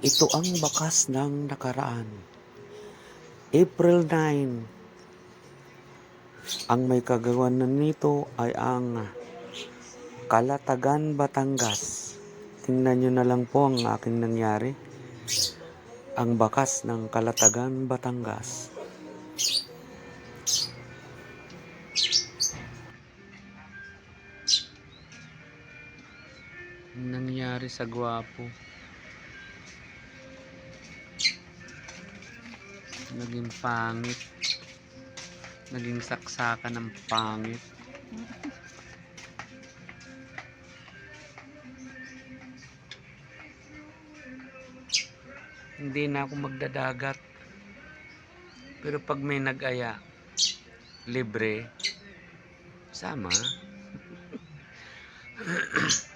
Ito ang bakas ng nakaraan. April 9. Ang may kagawanan nito ay ang Kalatagan, Batangas. Tingnan nyo na lang po ang aking nangyari. Ang bakas ng Kalatagan, Batangas. Ang nangyari sa gwapo. Naging pangit. Naging saksakan ng pangit. Hindi na ako magdadagat. Pero pag may nag-aya, libre, sama.